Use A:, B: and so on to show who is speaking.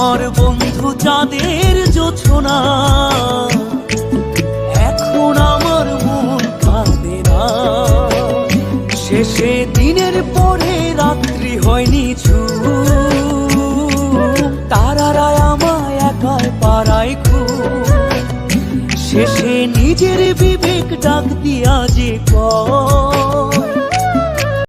A: আমার বন্ধু চাঁদের জোছনা এখন আমার মন কাঁদে না। শেষে দিনের পরে রাত্রি হয়নি ছু তারারা আমায় একাই পাড়ায় খুব শেষে নিজের বিবেক ডাক দিয়া যে কয়